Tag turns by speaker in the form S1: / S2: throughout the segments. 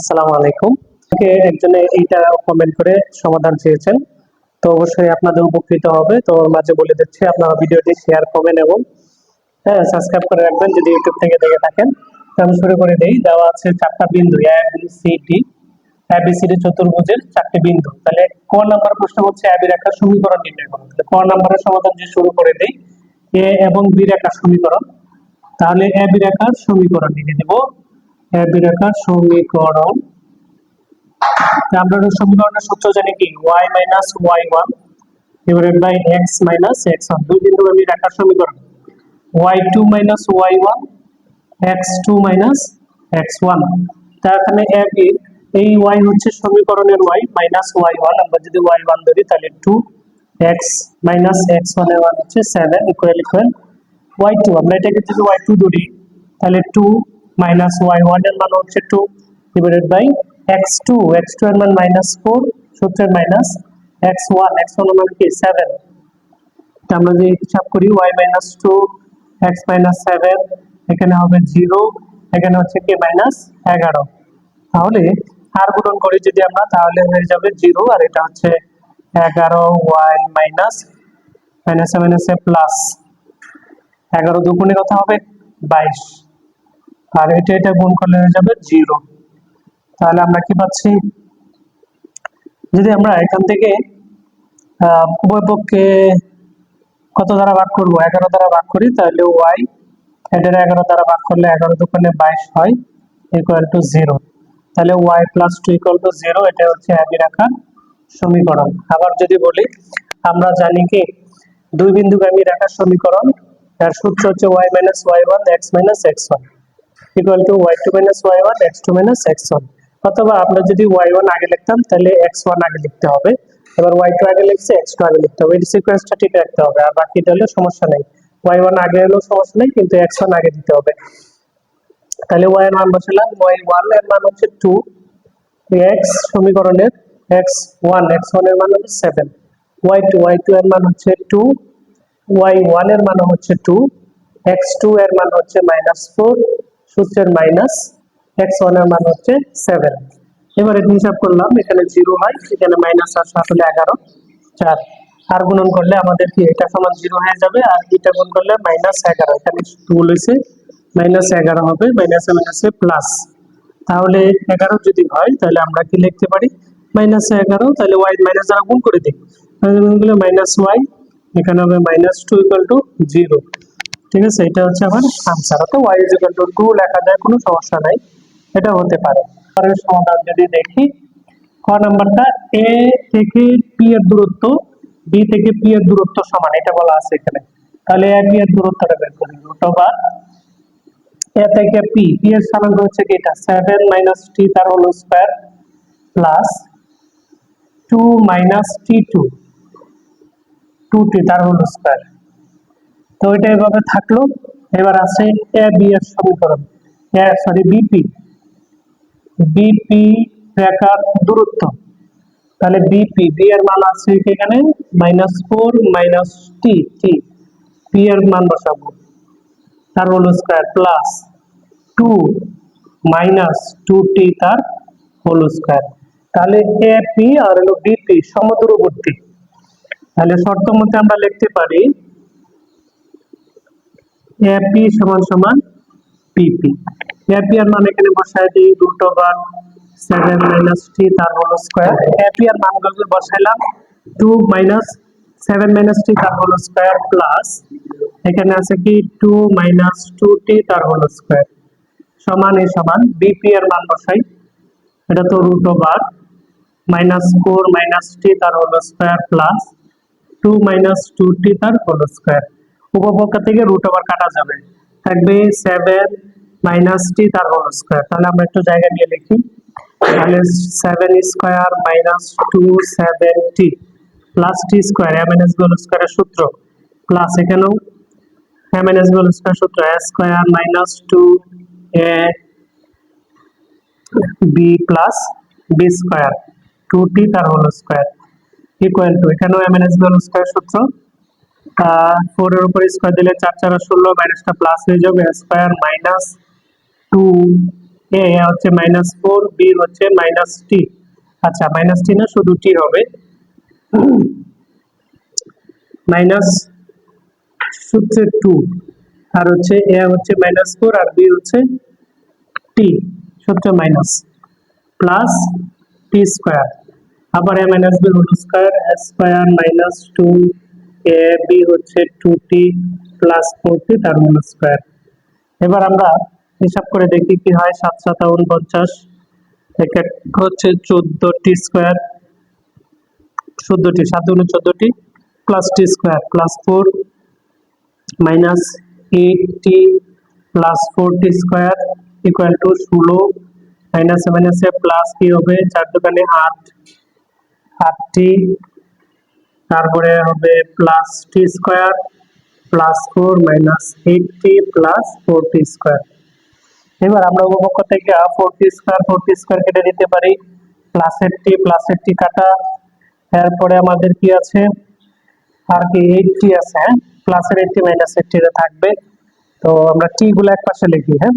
S1: আসসালামু আলাইকুম। থেকে একজনে এইটা কমেন্ট করে সমাধান চেয়েছেন। তো অবশ্যই আপনাদের উপকৃত হবে। তো মাঝে বলে দিচ্ছি, আপনারা ভিডিওটি শেয়ার করবেন এবং হ্যাঁ সাবস্ক্রাইব করে রাখবেন যদি ইউটিউব থেকে দেখে থাকেন। আমি শুরু করে দেই। দেওয়া আছে চারটা বিন্দু A B C D A B C D চতুর্ভুজের চারটি বিন্দু। তাহলে ক নাম্বার প্রশ্ন হচ্ছে এ বি রেখার সমীকরণ নির্ণয় করুন। তাহলে ক নাম্বারের সমাধান যে শুরু করে দেই। এ এবং বি রেখার সমীকরণ। তাহলে এ বি রেখার সমীকরণ লিখে দেব এ বি রেখার সমীকরণ। আমরা সমীকরণের সূত্র জানি কি? y minus Y one divided by X minus X one দুই বিন্দু আমি রেখার সমীকরণ। Y two minus Y one X two minus X one তার এখানে এ এই y হচ্ছে সমীকরণের y মাইনাস ওয়াই ওয়ান আমরা যদি ওয়াই ওয়ান ধরি, তাহলে two X minus X one মান হচ্ছে seven equal equal Y two আমরা এটাকে যদি ওয়াই টু ধরি, তাহলে টু মাইনাস ওয়াই ওয়ানের মান হচ্ছে two divided by X two X two এর মান মাইনাস ফোর সূত্রের minus X one X one মান কি? সেভেন আমরা যদি হিসাব করি Y minus two X minus seven এখানে হবে জিরো এখানে হচ্ছে কি? মাইনাস এগারো। তাহলে আর গুণন করি যদি আমরা, তাহলে হয়ে যাবে জিরো আর এটা হচ্ছে এগারো ওয়াই মাইনাস মাইনাসে মাইনাসে প্লাস এগারো দুগুণে কত হবে বাইশ। আর এটা এটা গুণ করলে হয়ে যাবে জিরো তাহলে আমরা কি পাচ্ছি? যদি আমরা এখান থেকে উভয় পক্ষে কত দ্বারা ভাগ করব? এগারো দ্বারা ভাগ করি, তাহলে ওয়াই এটার এগারো দ্বারা ভাগ করলে এগারো দোকানে বাইশ হয় ইকুয়াল টু জিরো তাহলে Y plus two equal to zero এটা হচ্ছে একই রাখার সমীকরণ। আবার যদি বলি, আমরা জানি কি, দুই বিন্দুগামী রেখার সমীকরণ তার সূত্র হচ্ছে Y minus Y one X minus X one equal to Y two minus Y one X two minus X one অথবা আমরা যদি ওয়াই ওয়ান আগে লিখতাম, তাহলে এক্স ওয়ান আগে লিখতে হবে। এবার ওয়াই টু আগে লিখছে এক্স টু আগে লিখতে হবে। এই সিকোয়েন্সটা ঠিক রাখতে হবে, আর বাকিটা হলে সমস্যা নেই। ওয়াই ওয়ান আগে হলেও সমস্যা নেই, কিন্তু এক্স ওয়ান আগে দিতে হবে। তাহলে ওয়াই এর মান বসালাম। ওয়াই ওয়ানের মান হচ্ছে টু এক্স সমীকরণের এক্স ওয়ান এক্স ওয়ানের মান হচ্ছে seven Y two Y two এর মান হচ্ছে টু ওয়াই ওয়ানের মান হচ্ছে টু এক্স টু এর মান হচ্ছে মাইনাস ফোর সূত্রের মাইনাস এক্স ওয়ানের মান হচ্ছে সেভেন এবার এটা হিসাব করলাম, এখানে জিরো হয়, এখানে মাইনাস আর হলে এগারো, চার। আর গুণন করলে আমাদের কি, এটা সমান জিরো হয়ে যাবে, আর এটা গুণ করলে মাইনাস এগারো। এখানে টুল হয়েছে মাইনাস এগারো হবে মাইনাসে মাইনাসে প্লাস তাহলে এগারো যদি হয়, তাহলে আমরা কি লিখতে পারি? মাইনাস এগারো, তাহলে ওয়াই মাইনাস দ্বারা গুণ করে দিই। মাইনাস ওয়াই এখানে হবে minus two equal to zero ঠিক আছে? এটা হচ্ছে আমার আনসার অর্থাৎ Y is equal to two লেখা যায়, কোনো সমস্যা নাই। এটা হতে পারে। পরের সমাধান যদি দেখি, ক নাম্বারটা? এ থেকে পি এর দূরত্ব বি থেকে পি এর দূরত্ব সমান, এটা বলা আছে এখানে। তাহলে এ বি এর দূরত্বটা বের করি রুট ওভার এ থেকে পি পি এর স্থানাঙ্ক হচ্ছে কি এটা? সেভেন মাইনাস টি তার whole square plus two minus T two two T তার হোল স্কোয়ার তো এটা এভাবে থাকল। এবার আছে এ বি এর সমীকরণ। সরি বিপি বিপি রেখার দূরত্ব। তাহলে বিপি বি এর মান আছে এখানে minus four minus T T P এর মান বসাবো। তার whole square plus two minus two T তার হোল স্কোয়ার তাহলে এ পি আর হলো বিপি সমদূরবর্তী। তাহলে শর্ত আমরা লিখতে পারি এপি সমান সমান পিপি এপি এর মান এখানে বসাই দিই root over seven minus T তার হোল স্কোয়ার এপি এর মানগুলো বসাইলাম two minus seven minus T তার হোল স্কোয়ার প্লাস এখানে আছে কি? টু মাইনাস টু টি তার হোল স্কোয়ার সমান এ সমান বিপি এর মান বসাই। এটা তো root over minus four minus T তার whole square plus two minus two T তার হোল স্কোয়ার উপপক্ষ থেকে রুট ওভার কাটা যাবে। থাকবে সেভেন মাইনাস টি তার হোল স্কোয়ার তাহলে আমরা একটু জায়গা নিয়ে লিখি। তাহলে seven square minus two seven T plus T square M N S গোল স্কোয়ারের সূত্র। প্লাস এখানেও এম এন এস গোল স্কোয়ার সূত্র A square minus two A B plus B square two T তার হোল স্কোয়ার ইকুয়াল টু এখানেও M N S গোল square সূত্র। Four এর উপর স্কোয়ার দিলে চার চার ষোলো মাইনাসটা প্লাস হয়ে যাবে স্কোয়ার মাইনাস টু এ হচ্ছে মাইনাস ফোর বি হচ্ছে মাইনাস টি আচ্ছা মাইনাস টি না, শুধু টি হবে। মাইনাস হচ্ছে টু আর হচ্ছে এ হচ্ছে মাইনাস ফোর আর বি হচ্ছে টি সূত্র মাইনাস প্লাস টি স্কোয়ার আবার A minus B whole square square minus two A B হচ্ছে two T plus four T তার হোল স্কোয়ার এবার আমরা হিসাব করে দেখি কি হয়, সাত সাত উনপঞ্চাশ, এক এক হচ্ছে চোদ্দটি স্কোয়ার চোদ্দটি, সাত উনি চোদ্দটি plus T square plus four minus eight plus four T square equal to ষোলো মাইনাসে মাইনাসে প্লাস কি হবে? চার দোকানে আট। আটটি তারপরে হবে plus T square plus four minus eight T plus four T square এবার আমরা উপপক্ষ থেকে four T square four T square কেটে দিতে পারি। প্লাসের টি প্লাসের টি কাটা। এরপরে আমাদের কি আছে? আর কি এইট টি আছে হ্যাঁ? প্লাসের এইট টি মাইনাসের টি থাকবে। তো আমরা টি গুলো এক পাশে লিখি হ্যাঁ?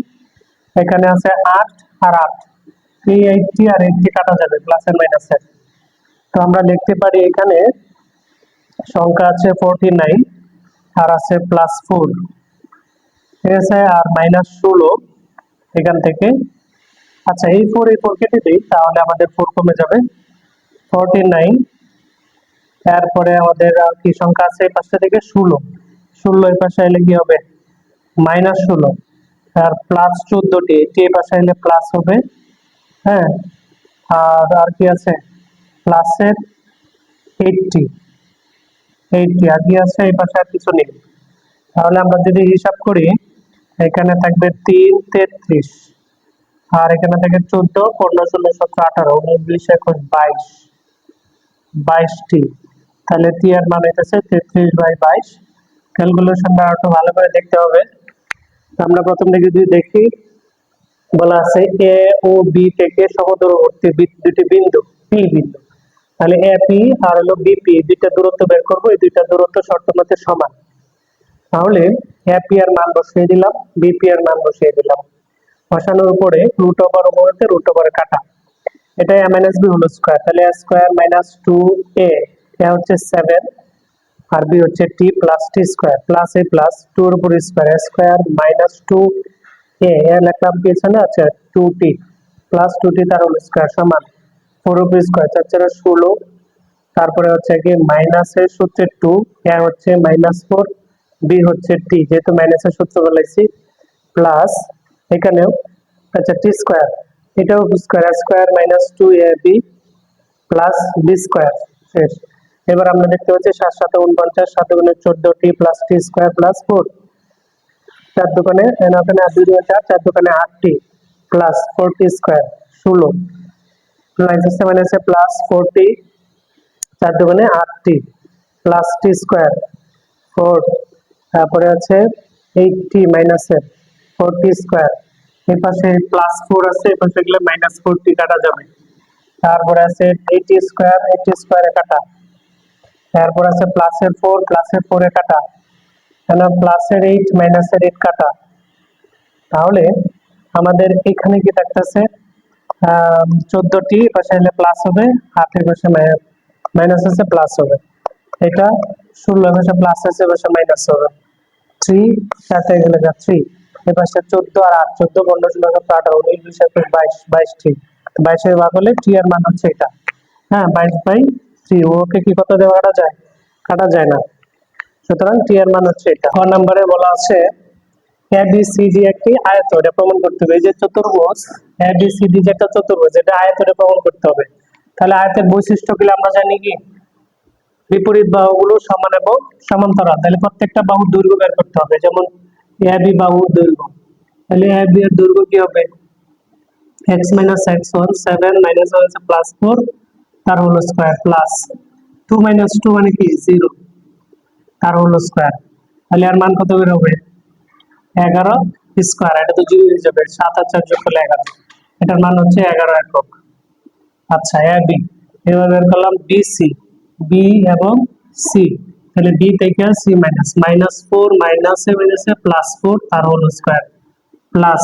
S1: এখানে আছে আট আর আট। এই এইট টি আর এইট টি কাটা যাবে প্লাসের মাইনাসের তো আমরা লিখতে পারি এখানে সংখ্যা আছে ফোরটি নাইন আর আছে প্লাস ফোর ঠিক আছে, আর মাইনাস ষোলো এখান থেকে। আচ্ছা এই ফোর এই ফোর কেটে দিই, তাহলে আমাদের ফোর কমে যাবে। ফোরটি নাইন তারপরে আমাদের আর কি সংখ্যা আছে, এই পাশটা থেকে ষোলো। ষোলো এই পাশে এলে কি হবে? মাইনাস ষোলো। আর প্লাস চোদ্দটি, এটি এই পাশে এলে প্লাস হবে। হ্যাঁ আর আর কি আছে? প্লাসের এইটটি আর কি আছে, এই পাশে আর কিছু নেই। তাহলে আমরা যদি হিসাব করি, এখানে থাকবে তিন তেত্রিশ, আর এখানে থেকে চোদ্দ, পনেরো, ষোলো, সতেরো, আঠারো উনিশ একুশ, বাইশ। বাইশটি। তাহলে এর মান হইতেছে তেত্রিশ বাই বাইশ। ক্যালকুলেশনটা একটু ভালো করে দেখতে হবে। আমরা প্রথম থেকে যদি দেখি, বলা আছে এ ও বি থেকে সমদূরবর্তী দুটি বিন্দু পি বিন্দু। তাহলে এ পি আর হলো বিপি দুইটা দূরত্ব বের করব, এই দুইটা দূরত্ব শর্ত মতে সমান। তাহলে এ পি এর মান বসিয়ে দিলাম বিপি আর মান বসিয়ে দিলাম। বসানোর উপরে রুট ওভার উপরে রুট ওভার কাটা। এটা A minus B whole square তাহলে স্কোয়ার মাইনাস টু এ হচ্ছে সেভেন আর বি হচ্ছে T plus T square plus A plus two এর উপর square square minus two A A লিখলাম এখানে? আচ্ছা two T plus two T তার হোল স্কোয়ার সমান। ফোর উপর স্কোয়ার চার চার ষোলো। তারপরে হচ্ছে কি মাইনাসের সূত্রে টু এ হচ্ছে মাইনাস ফোর বি হচ্ছে টি যেহেতু মাইনাসের সূত্র বলেছি। প্লাস এখানেও আচ্ছা টি স্কোয়ার এটাও square square minus two A B plus B square শেষ। এবার আমরা দেখতে পাচ্ছি সাত সাথে উনপঞ্চাশ সাত গুণে চোদ্দ T plus T square plus four চার দোকানে আর দুই চার চার দোকানে আট T plus four T square ষোলো। মাইনাস মাইনাসে প্লাস ফোর টি চার দোকানে আট T plus T square four তারপরে আছে এইট টি মাইনাসের ফোর টি স্কোয়ার এই পাশে প্লাস ফোর আছে, এই পাশে গেলে মাইনাস ফোর টি কাটা যাবে, তারপরে আছে এইটি স্কোয়ার এইটি স্কোয়ারে কাটা, তারপর আছে প্লাসের ফোর প্লাসের ফোরে কাটা, কেন প্লাসের এইট মাইনাসের এইট কাটা, তাহলে আমাদের এখানে কি থাকতেছে? চোদ্দটি পাশে হলে প্লাস হবে আটের পাশে মাইনাস আছে প্লাস হবে। এটা ষোলো পাশে প্লাস আছে পাশে মাইনাস হবে। থ্রি সাথে গেলে থ্রি এই পাশে চোদ্দ আর আট, চোদ্দ পনেরো, ষোলো, সতেরো, আঠারো, উনিশ, বিশ একুশ বাইশ বাইশটি বাইশের ভাগ হলে টি এর মান হচ্ছে এটা। হ্যাঁ বাইশ বাই থ্রি ওকে কি কত দেওয়া কাটা যায়? কাটা যায় না। সুতরাং টি এর মান হচ্ছে এটা। ক নম্বরে বলা আছে এ বি সি ডি একটি আয়ত এটা প্রমাণ করতে হবে। এই যে চতুর্ভুজ এ বি সি যে একটা চতুর্ভুজ, এটা আয়ত এটা প্রমাণ করতে হবে। তাহলে আয়তের বৈশিষ্ট্যগুলো আমরা জানি কি? বিপরীত বাহুগুলো সমান এবং সমান্তরাল। তাহলে প্রত্যেকটা বাহুর দৈর্ঘ্য বের করতে হবে। যেমন এ বাহু দৈর্ঘ্য। তাহলে এ বি এর দৈর্ঘ্য কি হবে? X minus X one seven minus one plus four তার হলো square plus two minus two মানে কি? জিরো তার হলো স্কোয়ার তাহলে আর মান কত বের হবে? এগারো স্কোয়ার এটা তো জিরো যাবে সাত আর চার যোগ করলে এগারো। এটার মান হচ্ছে এগারো একক। আচ্ছা এ বি। এবার বের করলাম বি সি বি এবং সি তাহলে বি থেকে সি মাইনাস মাইনাস ফোর মাইনাসে মাইনাসে প্লাস ফোর তার হোল স্কোয়ার প্লাস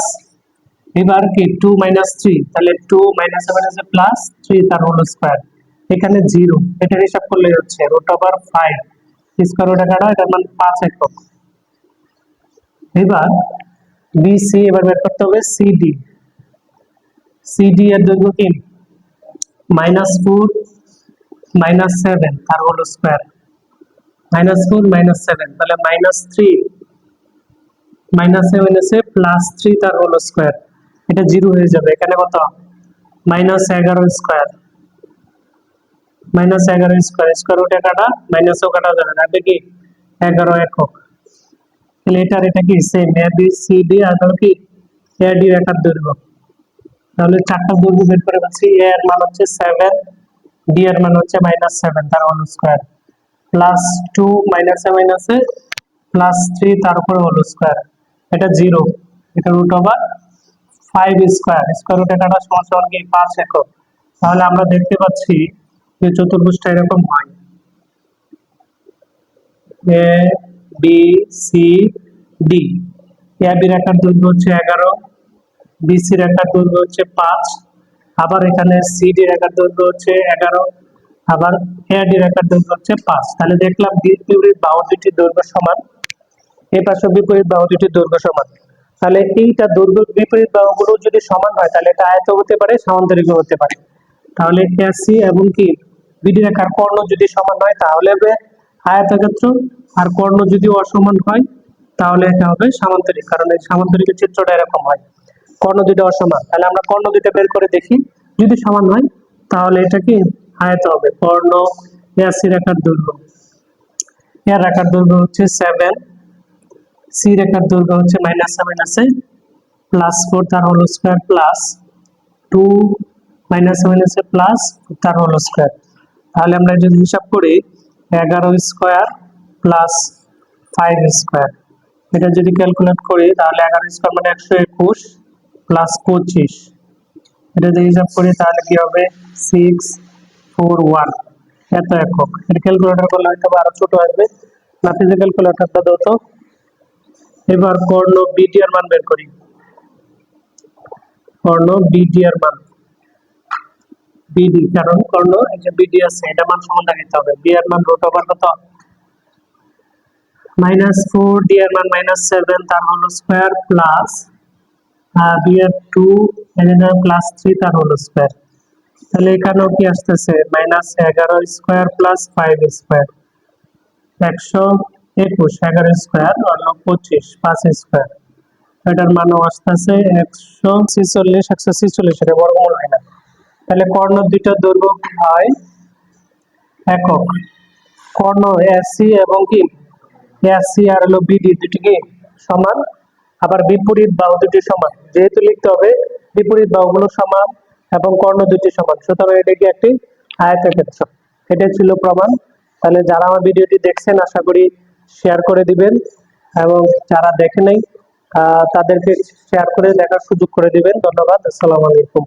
S1: এবার কি? টু মাইনাস থ্রি তাহলে টু মাইনাস মাইনাসে প্লাস থ্রি তার হোল স্কোয়ার এখানে জিরো এটা হিসাব করলে হচ্ছে root over five square root এগারো এটার মান পাঁচ একক। এবার বিসি এবার বের করতে হবে সিডি সিডি এর দৈর্ঘ্য কি? মাইনাস ফোর মাইনাস সেভেন তার whole square minus four minus seven তাহলে মাইনাস থ্রি মাইনাস সেভেন এসে প্লাস থ্রি তার হোল স্কোয়ার এটা জিরো হয়ে যাবে, এখানে কত? মাইনাস এগারো স্কোয়ার মাইনাস এগারো স্কোয়ার স্কোয়ার রুটে কাটা মাইনাসও কাটা যাবে থাকবে কি? এগারো একক। তাহলে এটার এটা কি same A B C D আর কি? এ ডি রেখার দৈর্ঘ্য তাহলে চারটা দৈর্ঘ্য বের করে পাচ্ছি এ এর মান হচ্ছে সেভেন ডি এর মান হচ্ছে মাইনাস সেভেন তার হোল স্কোয়ার প্লাস টু মাইনাসে মাইনাসে প্লাস থ্রি তার উপরে হোল স্কোয়ার এটা জিরো এটা root over five square square root কাটা সমান সমান কি? পাঁচ একক। তাহলে আমরা দেখতে পাচ্ছি যে চতুর্ভুজটা এরকম হয়। B C D A B রেখার দৈর্ঘ্য হচ্ছে এগারো বিসি রেখার দৈর্ঘ্য হচ্ছে পাঁচ, আবার এখানে সিডি রেখার দৈর্ঘ্য হচ্ছে এগারো, আবার এডি রেখার দৈর্ঘ্য হচ্ছে পাঁচ। তাহলে দেখলাম বিপরীত বাহু দুটির দৈর্ঘ্য সমান এই পাশে বিপরীত বাহু দৈর্ঘ্য সমান। তাহলে এইটা দৈর্ঘ্য বিপরীত বাহুগুলো যদি সমান হয়, তাহলে এটা আয়ত হতে পারে সমান্তরিক হতে পারে। তাহলে এসি এবং কি বিডি রেখার কর্ণ যদি সমান হয়, তাহলে হবে আয়তক্ষেত্র আর কর্ণ যদি অসমান হয়, তাহলে এটা হবে সামান্তরিক, কারণ এই সামান্তরিকের চিত্রটা এরকম হয়। কর্ণ দুটো অসমান, তাহলে আমরা কর্ণ দুটো বের করে দেখি। যদি সমান হয়, তাহলে এটা কি আয়ত হবে। কর্ণ এসি রেখার দৈর্ঘ্য। এর রেখার দৈর্ঘ্য হচ্ছে সেভেন সি রেখার দৈর্ঘ্য হচ্ছে মাইনাস মাইনাসে প্লাস ফোর তার whole square plus two minus মাইনাসে প্লাস তার হোল স্কোয়ার তাহলে আমরা যদি হিসাব করি, এগারো স্কোয়ার প্লাস ফাইভ স্কোয়ার এটা যদি ক্যালকুলেট করি, তাহলে এগারো স্কোয়ার মানে একশো একুশ প্লাস পঁচিশ। এটা যদি হিসাব করি, তাহলে কি হবে? সিক্স ফোর ওয়ান এত একক। এটা ক্যালকুলেটর করলে হয়তো আরও ছোট না ফিজিক্যাল ক্যালকুলেটরটা দাও এবার কর্ণ বিটি এর মান বের করি। কর্ণ বিটি এর মান। বিডি কারণ কর্ণ এই যে বিডি আছে, এটা মান সমান রাখতে হবে। বি মান রুট ওভার কত? মাইনাস ফোর ডি মান মাইনাস সেভেন, তার হোল স্কোয়ার প্লাস বি এর টু এখানে প্লাস থ্রি, তার হোল স্কোয়ার। তাহলে এখানেও কি আসতেছে? মাইনাস এগারো স্কোয়ার প্লাস ফাইভ স্কোয়ার। একশো একুশ, এগারো স্কোয়ার অন্য পঁচিশ, পাঁচ স্কোয়ার। এটার মানও আসতেছে একশো ছিচল্লিশ একশো ছিচল্লিশ, এটা বর্গমূল হয় না। তাহলে কর্ণ দুইটা দৈর্ঘ্য হয় একক। কর্ণ এসি এবং কি এসি আর হলো বিডি দুটি কি সমান? আবার বিপরীত বাহু দুটি সমান। যেহেতু লিখতে হবে বিপরীত বাহুগুলো সমান এবং কর্ণ দুটি সমান। সুতরাং এটা কি একটি আয়তক্ষেত্র। এটাই ছিল প্রমাণ। তাহলে যারা আমার ভিডিওটি দেখছেন, আশা করি শেয়ার করে দিবেন এবং যারা দেখে নাই তাদেরকে শেয়ার করে দেখার সুযোগ করে দিবেন। ধন্যবাদ। আসসালামু আলাইকুম।